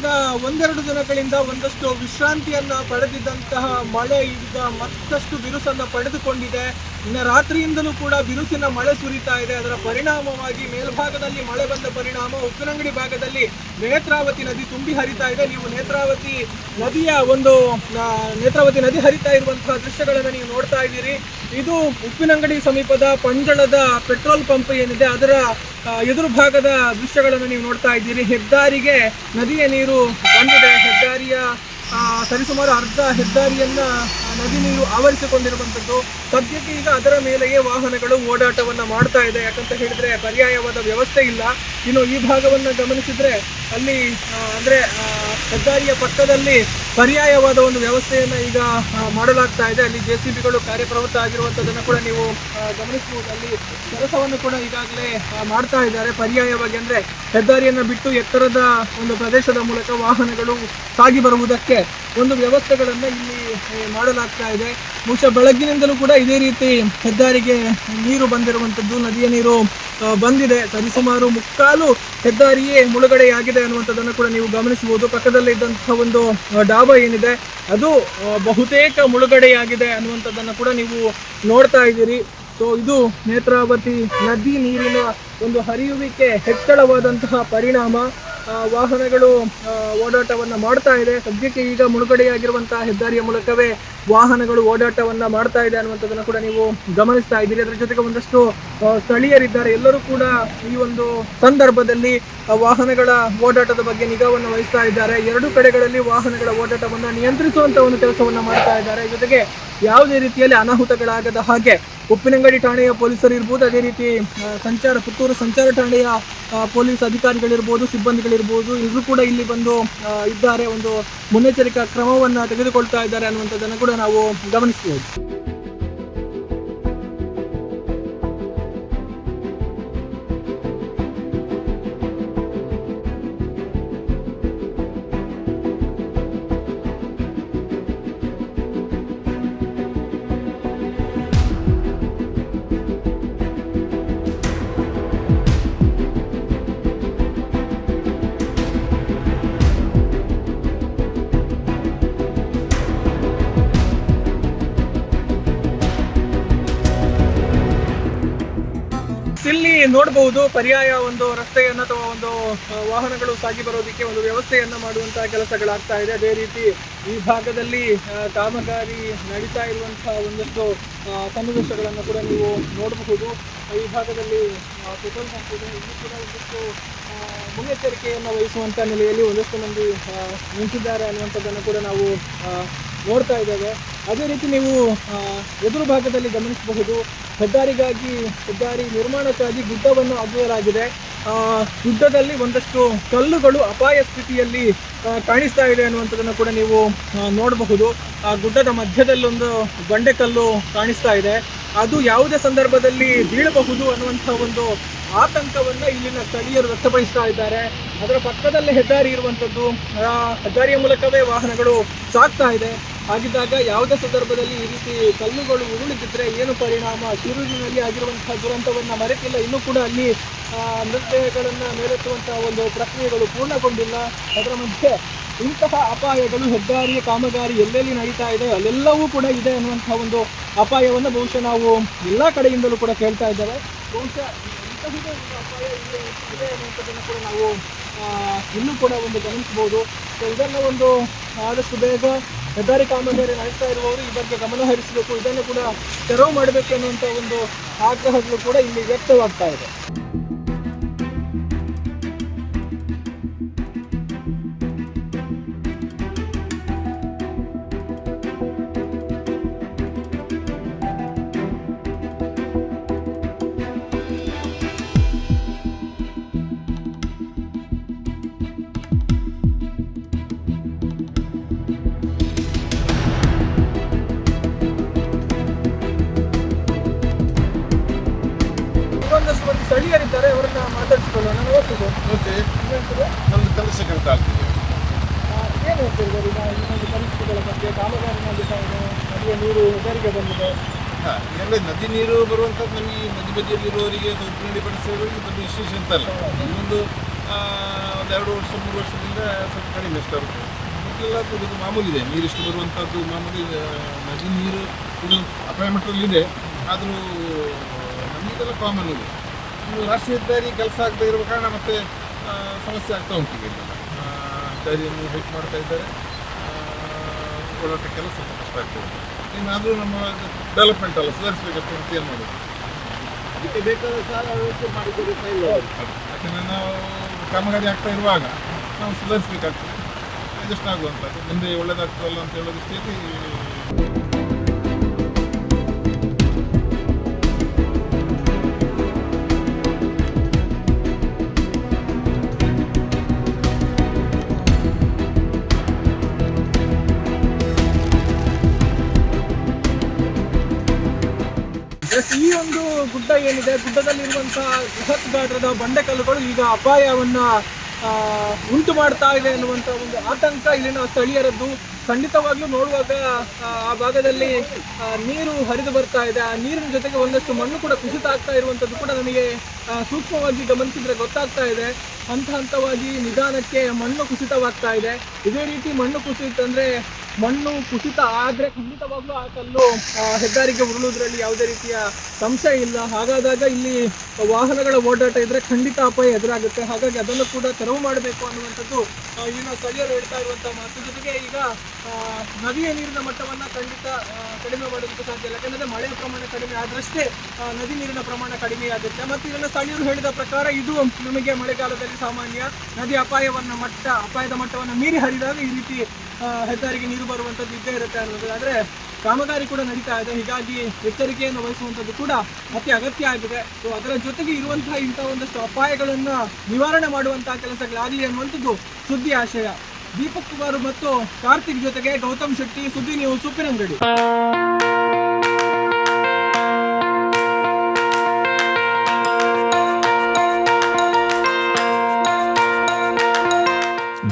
ಕಳೆದ ಒಂದೆರಡು ದಿನಗಳಿಂದ ಒಂದಷ್ಟು ವಿಶ್ರಾಂತಿಯನ್ನು ಪಡೆದಿದ್ದಂತಹ ಮಳೆ ಈಗ ಮತ್ತಷ್ಟು ಬಿರುಸನ್ನು ಪಡೆದುಕೊಂಡಿದೆ. ಇನ್ನು ರಾತ್ರಿಯಿಂದಲೂ ಕೂಡ ಬಿರುಸಿನ ಮಳೆ ಸುರಿತಾ ಇದೆ. ಅದರ ಪರಿಣಾಮವಾಗಿ ಮೇಲ್ಭಾಗದಲ್ಲಿ ಮಳೆ ಬಂದ ಪರಿಣಾಮ ಉಪ್ಪಿನಂಗಡಿ ಭಾಗದಲ್ಲಿ ನೇತ್ರಾವತಿ ನದಿ ತುಂಬಿ ಹರಿತಾ ಇದೆ. ನೀವು ನೇತ್ರಾವತಿ ನದಿಯ ಒಂದು ನೇತ್ರಾವತಿ ನದಿ ಹರಿತಾ ಇರುವಂತಹ ದೃಶ್ಯಗಳನ್ನು ನೀವು ನೋಡ್ತಾ ಇದ್ದೀರಿ. ಇದು ಉಪ್ಪಿನಂಗಡಿ ಸಮೀಪದ ಪಂಜಳದ ಪೆಟ್ರೋಲ್ ಪಂಪ್ ಏನಿದೆ, ಅದರ ಎದುರು ಭಾಗದ ದೃಶ್ಯಗಳನ್ನು ನೀವು ನೋಡ್ತಾ ಇದ್ದೀರಿ. ಹೆದ್ದಾರಿಗೆ ನದಿಯ ನೀರು ಬಂದಿದೆ. ಹೆದ್ದಾರಿಯ ಸರಿಸುಮಾರು ಅರ್ಧ ಹೆದ್ದಾರಿಯನ್ನ ನದಿ ನೀರು ಆವರಿಸಿಕೊಂಡಿರುವಂಥದ್ದು ಸದ್ಯಕ್ಕೆ ಈಗ ಅದರ ಮೇಲೆಯೇ ವಾಹನಗಳು ಓಡಾಟವನ್ನ ಮಾಡ್ತಾ ಇದೆ. ಯಾಕಂತ ಹೇಳಿದ್ರೆ ಪರ್ಯಾಯವಾದ ವ್ಯವಸ್ಥೆ ಇಲ್ಲ. ಇನ್ನು ಈ ಭಾಗವನ್ನ ಗಮನಿಸಿದ್ರೆ ಅಲ್ಲಿ ಅಂದ್ರೆ ಹೆದ್ದಾರಿಯ ಪಕ್ಕದಲ್ಲಿ ಪರ್ಯಾಯವಾದ ಒಂದು ವ್ಯವಸ್ಥೆಯನ್ನ ಈಗ ಮಾಡಲಾಗ್ತಾ ಇದೆ. ಅಲ್ಲಿ ಜೆ ಸಿ ಬಿಗಳು ಕಾರ್ಯಪ್ರವೃತ್ತ ಆಗಿರುವಂಥದ್ದನ್ನು ಕೂಡ ನೀವು ಗಮನಿಸಬಹುದು. ಅಲ್ಲಿ ಕೆಲಸವನ್ನು ಕೂಡ ಈಗಾಗಲೇ ಮಾಡ್ತಾ ಇದ್ದಾರೆ. ಪರ್ಯಾಯವಾಗಿ ಅಂದ್ರೆ ಹೆದ್ದಾರಿಯನ್ನ ಬಿಟ್ಟು ಎತ್ತರದ ಒಂದು ಪ್ರದೇಶದ ಮೂಲಕ ವಾಹನಗಳು ಸಾಗಿ ಬರುವುದಕ್ಕೆ ಒಂದು ವ್ಯವಸ್ಥೆಗಳನ್ನು ಇಲ್ಲಿ ಮಾಡಲಾಗ್ತಾ ಇದೆ. ಬಹುಶಃ ಬೆಳಗ್ಗಿನಿಂದಲೂ ಕೂಡ ಇದೇ ರೀತಿ ಹೆದ್ದಾರಿಗೆ ನೀರು ಬಂದಿರುವಂಥದ್ದು ನದಿಯ ನೀರು ಬಂದಿದೆ. ಸರಿಸುಮಾರು ಮುಕ್ಕಾಲು ಹೆದ್ದಾರಿಯೇ ಮುಳುಗಡೆಯಾಗಿದೆ ಅನ್ನುವಂಥದ್ದನ್ನು ಕೂಡ ನೀವು ಗಮನಿಸಬಹುದು. ಪಕ್ಕದಲ್ಲಿ ಇದ್ದಂತಹ ಒಂದು ಡಾಬಾ ಏನಿದೆ, ಅದು ಬಹುತೇಕ ಮುಳುಗಡೆಯಾಗಿದೆ ಅನ್ನುವಂಥದ್ದನ್ನು ಕೂಡ ನೀವು ನೋಡ್ತಾ ಇದ್ದೀರಿ. ಸೊ, ಇದು ನೇತ್ರಾವತಿ ನದಿ ನೀರಿನ ಒಂದು ಹರಿಯುವಿಕೆ ಹೆಚ್ಚಳವಾದಂತಹ ಪರಿಣಾಮ. ವಾಹನಗಳು ಓಡಾಟವನ್ನು ಮಾಡ್ತಾ ಇದೆ. ಸದ್ಯಕ್ಕೆ ಈಗ ಮುಳುಗಡೆಯಾಗಿರುವಂತಹ ಹೆದ್ದಾರಿಯ ಮೂಲಕವೇ ವಾಹನಗಳು ಓಡಾಟವನ್ನ ಮಾಡ್ತಾ ಇದೆ ಅನ್ನುವಂಥದ್ದನ್ನು ಕೂಡ ನೀವು ಗಮನಿಸ್ತಾ ಇದ್ದೀರಿ. ಅದರ ಜೊತೆಗೆ ಒಂದಷ್ಟು ಸ್ಥಳೀಯರಿದ್ದಾರೆ. ಎಲ್ಲರೂ ಕೂಡ ಈ ಒಂದು ಸಂದರ್ಭದಲ್ಲಿ ವಾಹನಗಳ ಓಡಾಟದ ಬಗ್ಗೆ ನಿಗಾವನ್ನು ವಹಿಸ್ತಾ ಇದ್ದಾರೆ. ಎರಡು ಕಡೆಗಳಲ್ಲಿ ವಾಹನಗಳ ಓಡಾಟವನ್ನ ನಿಯಂತ್ರಿಸುವಂತ ಒಂದು ಕೆಲಸವನ್ನ ಮಾಡ್ತಾ ಇದ್ದಾರೆ. ಜೊತೆಗೆ ಯಾವುದೇ ರೀತಿಯಲ್ಲಿ ಅನಾಹುತಗಳಾಗದ ಹಾಗೆ ಉಪ್ಪಿನಂಗಡಿ ಠಾಣೆಯ ಪೊಲೀಸರು ಇರ್ಬೋದು, ಅದೇ ರೀತಿ ಸಂಚಾರ, ಪುತ್ತೂರು ಸಂಚಾರ ಠಾಣೆಯ ಪೊಲೀಸ್ ಅಧಿಕಾರಿಗಳಿರ್ಬೋದು, ಸಿಬ್ಬಂದಿಗಳಿರ್ಬೋದು ಎಲ್ಲರೂ ಕೂಡ ಇಲ್ಲಿ ಬಂದು ಇದ್ದಾರೆ. ಒಂದು ಮುನ್ನೆಚ್ಚರಿಕಾ ಕ್ರಮವನ್ನು ತೆಗೆದುಕೊಳ್ತಾ ಇದ್ದಾರೆ ಅನ್ನುವಂಥದ್ದನ್ನು ಕೂಡ ನಾವು ಗಮನಿಸಬಹುದು. ನೋಡಬಹುದು, ಪರ್ಯಾಯ ಒಂದು ರಸ್ತೆಯನ್ನು ಅಥವಾ ಒಂದು ವಾಹನಗಳು ಸಾಗಿ ಬರೋದಕ್ಕೆ ಒಂದು ವ್ಯವಸ್ಥೆಯನ್ನು ಮಾಡುವಂತಹ ಕೆಲಸಗಳಾಗ್ತಾ ಇದೆ. ಅದೇ ರೀತಿ ಈ ಭಾಗದಲ್ಲಿ ಕಾಮಗಾರಿ ನಡೀತಾ ಇರುವಂತಹ ಒಂದಷ್ಟು ಸನ್ನಿವೇಶಗಳನ್ನು ಕೂಡ ನೀವು ನೋಡಬಹುದು. ಈ ಭಾಗದಲ್ಲಿ ಪೆಟ್ರೋಲ್ ಬಂಕ್ ಇದೆ. ಇಲ್ಲಿ ಕೂಡ ಒಂದಷ್ಟು ಮುನ್ನೆಚ್ಚರಿಕೆಯನ್ನು ವಹಿಸುವಂತ ನೆಲೆಯಲ್ಲಿ ಒಂದಷ್ಟು ಮಂದಿ ನಿಂತಿದ್ದಾರೆ ಅನ್ನುವಂಥದ್ದನ್ನು ಕೂಡ ನಾವು ನೋಡ್ತಾ ಇದ್ದೇವೆ. ಅದೇ ರೀತಿ ನೀವು ಎದುರು ಭಾಗದಲ್ಲಿ ಗಮನಿಸಬಹುದು. ಹೆದ್ದಾರಿಗಾಗಿ, ಹೆದ್ದಾರಿ ನಿರ್ಮಾಣಕ್ಕಾಗಿ ಗುಡ್ಡವನ್ನು ಅಗೆಯಲಾಗಿದೆ. ಗುಡ್ಡದಲ್ಲಿ ಒಂದಷ್ಟು ಕಲ್ಲುಗಳು ಅಪಾಯ ಸ್ಥಿತಿಯಲ್ಲಿ ಕಾಣಿಸ್ತಾ ಇದೆ ಅನ್ನುವಂಥದ್ದನ್ನು ಕೂಡ ನೀವು ನೋಡಬಹುದು. ಆ ಗುಡ್ಡದ ಮಧ್ಯದಲ್ಲೊಂದು ಬಂಡೆಕಲ್ಲು ಕಾಣಿಸ್ತಾ ಇದೆ. ಅದು ಯಾವುದೇ ಸಂದರ್ಭದಲ್ಲಿ ಬೀಳಬಹುದು ಅನ್ನುವಂಥ ಒಂದು ಆತಂಕವನ್ನ ಇಲ್ಲಿನ ಸ್ಥಳೀಯರು ವ್ಯಕ್ತಪಡಿಸ್ತಾ ಇದ್ದಾರೆ. ಅದರ ಪಕ್ಕದಲ್ಲೇ ಹೆದ್ದಾರಿ ಇರುವಂಥದ್ದು ಹೆದ್ದಾರಿಯ ಮೂಲಕವೇ ವಾಹನಗಳು ಸಾಗ್ತಾ ಇದೆ. ಹಾಗಿದ್ದಾಗ ಯಾವುದೇ ಸಂದರ್ಭದಲ್ಲಿ ಈ ರೀತಿ ಕಲ್ಲುಗಳು ಉರುಳಿದ್ರೆ ಏನು ಪರಿಣಾಮ? ಶಿರೂರಿನಲ್ಲಿ ಆಗಿರುವಂತಹ ದುರಂತವನ್ನು ಮರೆತಿಲ್ಲ. ಇನ್ನೂ ಕೂಡ ಅಲ್ಲಿ ಆ, ಮೃತದೇಹಗಳನ್ನ ಮೇಲೆತ್ತುವಂತಹ ಒಂದು ಪ್ರಕ್ರಿಯೆಗಳು ಪೂರ್ಣಗೊಂಡಿಲ್ಲ. ಅದರ ಮಧ್ಯೆ ಇಂತಹ ಅಪಾಯಗಳು ಹೆದ್ದಾರಿಯ ಕಾಮಗಾರಿ ಎಲ್ಲೆಲ್ಲಿ ನಡೀತಾ ಇದೆ ಅಲ್ಲೆಲ್ಲವೂ ಕೂಡ ಇದೆ ಅನ್ನುವಂತಹ ಒಂದು ಅಪಾಯವನ್ನು ಬಹುಶಃ ನಾವು ಎಲ್ಲ ಕಡೆಯಿಂದಲೂ ಕೂಡ ಕೇಳ್ತಾ ಇದ್ದೇವೆ. ಬಹುಶಃ ಅಪಾಯ ಇದೆ ಇದೆ ಅನ್ನುವಂಥದ್ದನ್ನು ಕೂಡ ನಾವು ಇನ್ನೂ ಕೂಡ ಒಂದು ಗಮನಿಸಬಹುದು. ಸೊ ಇದನ್ನು ಒಂದು ಆದಷ್ಟು ಬೇಗ ಹೆದ್ದಾರಿ ಕಾಮಗಾರಿ ನಡೆಸ್ತಾ ಇರುವವರು ಈ ಬಗ್ಗೆ ಗಮನ ಹರಿಸಬೇಕು. ಇದನ್ನು ಕೂಡ ತೆರವು ಮಾಡಬೇಕು ಅನ್ನುವಂಥ ಒಂದು ಆಗ್ರಹಗಳು ಕೂಡ ಇಲ್ಲಿ ವ್ಯಕ್ತವಾಗ್ತಾ ಇದೆ. ಸ್ಥಳೀಯರಿದ್ದಾರೆ ಅವರನ್ನ ಮಾತಾಡಿಸ್ಕೊಳ್ಳೋಣ. ನಮಸ್ತೆ ಓಕೆ ನಮ್ದು ಕೆಲಸಕ್ಕೆ ಅಂತ ಆಗ್ತಿದೆ. ಏನು ಹೇಳ್ತಿದ್ದಾರೆ ಈಗ ಇನ್ನೊಂದು ಪರಿಸ್ಥಿತಿಗಳ ಬಗ್ಗೆ ಕಾಮಗಾರಿ ನಡೀತಾ ಇದೆ ನದಿಯ ನೀರು ಹೆದ್ದಾರಿಗೆ ಬಂದಿದೆ. ಹಾಂ ಎಲ್ಲ ನದಿ ನೀರು ಬರುವಂಥದ್ದು ನಮಗೆ ನದಿ ಬದಿಯಲ್ಲಿರುವವರಿಗೆ ಅಥವಾ ಉಪ್ಪಿನಡಿ ಸ್ವಲ್ಪ ವಿಶೇಷ ಅಂತಲ್ಲ. ಇನ್ನೊಂದು ಎರಡು ವರ್ಷ ಮೂರು ವರ್ಷದಿಂದ ಸ್ವಲ್ಪ ಕಡಿಮೆ ಇಷ್ಟ ಆಗುತ್ತೆ ಮೊದಲೆಲ್ಲ ಇದು ಮಾಮೂಲಿ ಇದೆ. ನೀರಿಷ್ಟು ಬರುವಂಥದ್ದು ಮಾಮೂಲಿ ನದಿ ನೀರು ಇದು ಅಪಾಯ ಮಟ್ಟದಲ್ಲಿ ಇದೆ ಆದರೂ ನಮಗೆಲ್ಲ ಕಾಮನ್ ಇದೆ. ರಾಷ್ಟ್ರೀಯ ಹೆದ್ದಾರಿ ಕೆಲಸ ಆಗದೆ ಇರುವ ಕಾರಣ ಮತ್ತೆ ಸಮಸ್ಯೆ ಆಗ್ತಾ ಉಂಟು ಈಗ ಹೆಚ್ಚು ಹೆದ್ದಾರಿಯನ್ನು ಮಾಡ್ತಾ ಇದ್ದಾರೆ. ಓಡಾಟಕ್ಕೆಲ್ಲ ಸ್ವಲ್ಪ ಕಷ್ಟ ಆಗ್ತದೆ ಇನ್ನಾದರೂ ನಮ್ಮ ಡೆವಲಪ್ಮೆಂಟ್ ಅಲ್ಲ ಸುಧಾರಿಸಬೇಕಂತ ಅಂತ ಏನು ಮಾಡೋದು ಅದಕ್ಕೆ ಬೇಕಾದ ಸಾಲ ವ್ಯವಸ್ಥೆ ಮಾಡಿಕೊಡುತ್ತಾ ಇಲ್ಲ? ಯಾಕಂದರೆ ನಾವು ಕಾಮಗಾರಿ ಆಗ್ತಾ ಇರುವಾಗ ನಾವು ಸುಧಾರಿಸಬೇಕಾಗ್ತದೆ. ಅಡ್ಜಸ್ಟ್ ಆಗುವಂಥದ್ದು. ಮುಂದೆ ಒಳ್ಳೇದಾಗ್ತದಲ್ಲ ಅಂತ ಹೇಳೋ. ದೃಷ್ಟಿಯಲ್ಲಿ ಈ ಒಂದು ಗುಡ್ಡ ಏನಿದೆ ಗುಡ್ಡದಲ್ಲಿರುವಂತಹ ಬೃಹತ್ ಗಾತ್ರದ ಬಂಡೆಕಲ್ಲುಗಳು ಈಗ ಅಪಾಯವನ್ನ ಉಂಟು ಮಾಡ್ತಾ ಇದೆ ಅನ್ನುವಂತ ಒಂದು ಆತಂಕ ಇಲ್ಲಿನ ಸ್ಥಳೀಯರದ್ದು. ಖಂಡಿತವಾಗ್ಲೂ ನೋಡುವಾಗ ಆ, ಭಾಗದಲ್ಲಿ ನೀರು ಹರಿದು ಬರ್ತಾ ಇದೆ. ಆ ನೀರಿನ ಜೊತೆಗೆ ಒಂದಷ್ಟು ಮಣ್ಣು ಕೂಡ ಕುಸಿತ ಆಗ್ತಾ ಇರುವಂತದ್ದು ಕೂಡ ನಮಗೆ ಸೂಕ್ಷ್ಮವಾಗಿ ಗಮನಿಸಿದ್ರೆ ಗೊತ್ತಾಗ್ತಾ ಇದೆ. ಹಂತ ಹಂತವಾಗಿ ನಿಧಾನಕ್ಕೆ ಮಣ್ಣು ಕುಸಿತವಾಗ್ತಾ ಇದೆ. ಇದೇ ರೀತಿ ಮಣ್ಣು ಕುಸಿತ ಅಂದ್ರೆ ಮಣ್ಣು ಕುಸಿತ ಆದ್ರೆ ಖಂಡಿತವಾಗ್ಲೂ ಆ ಕಲ್ಲು ಹೆದ್ದಾರಿಗೆ ಉರುಳುವುದರಲ್ಲಿ ಯಾವುದೇ ರೀತಿಯ ಸಂಶಯ ಇಲ್ಲ. ಹಾಗಾದಾಗ ಇಲ್ಲಿ ವಾಹನಗಳ ಓಡಾಟ ಇದ್ರೆ ಖಂಡಿತ ಅಪಾಯ ಎದುರಾಗುತ್ತೆ. ಹಾಗಾಗಿ ಅದನ್ನು ಕೂಡ ತೆರವು ಮಾಡಬೇಕು ಅನ್ನುವಂಥದ್ದು ಈಗ ಸ್ಥಳೀಯರು ಹೇಳ್ತಾ ಇರುವಂತಹ ಮಾತು. ಜೊತೆಗೆ ಈಗ ನದಿಯ ನೀರಿನ ಮಟ್ಟವನ್ನ ಖಂಡಿತ ಕಡಿಮೆ ಮಾಡೋದಕ್ಕೆ ಸಾಧ್ಯ ಇಲ್ಲ. ಯಾಕಂದ್ರೆ ಮಳೆಯ ಪ್ರಮಾಣ ಕಡಿಮೆ ಆದಷ್ಟೇ ಆ, ನದಿ ನೀರಿನ ಪ್ರಮಾಣ ಕಡಿಮೆ ಆಗುತ್ತೆ. ಮತ್ತು ಇದನ್ನು ಸ್ಥಳೀಯರು ಹೇಳಿದ ಪ್ರಕಾರ ಇದು ನಮಗೆ ಮಳೆಗಾಲದಲ್ಲಿ ಸಾಮಾನ್ಯ ನದಿ ಅಪಾಯವನ್ನ ಮಟ್ಟ ಅಪಾಯದ ಮಟ್ಟವನ್ನು ಮೀರಿ ಹರಿದಾಗ ಈ ರೀತಿ ಹೆದ್ದಾರಿಗೆ ನೀರು ಬರುವಂಥದ್ದು ಇದ್ದೇ ಇರುತ್ತೆ ಅನ್ನೋದು. ಆದರೆ ಕಾಮಗಾರಿ ಕೂಡ ನಡೀತಾ ಇದೆ. ಹೀಗಾಗಿ ಎಚ್ಚರಿಕೆಯನ್ನು ವಹಿಸುವಂಥದ್ದು ಕೂಡ ಅತಿ ಅಗತ್ಯ ಆಗಿದೆ. ಸೊ ಅದರ ಜೊತೆಗೆ ಇರುವಂತಹ ಇಂತಹ ಒಂದಷ್ಟು ಅಪಾಯಗಳನ್ನು ನಿವಾರಣೆ ಮಾಡುವಂತಹ ಕೆಲಸಗಳಾಗಲಿ ಅನ್ನುವಂಥದ್ದು ಸುದ್ದಿ ಆಶಯ. ದೀಪಕ್ ಕುಮಾರ್ ಮತ್ತು ಕಾರ್ತಿಕ್ ಜೊತೆಗೆ ಗೌತಮ್ ಶೆಟ್ಟಿ, ಸುದ್ದಿ ನೀವು ಸುಪ್ಪಿನಂಗಡಿ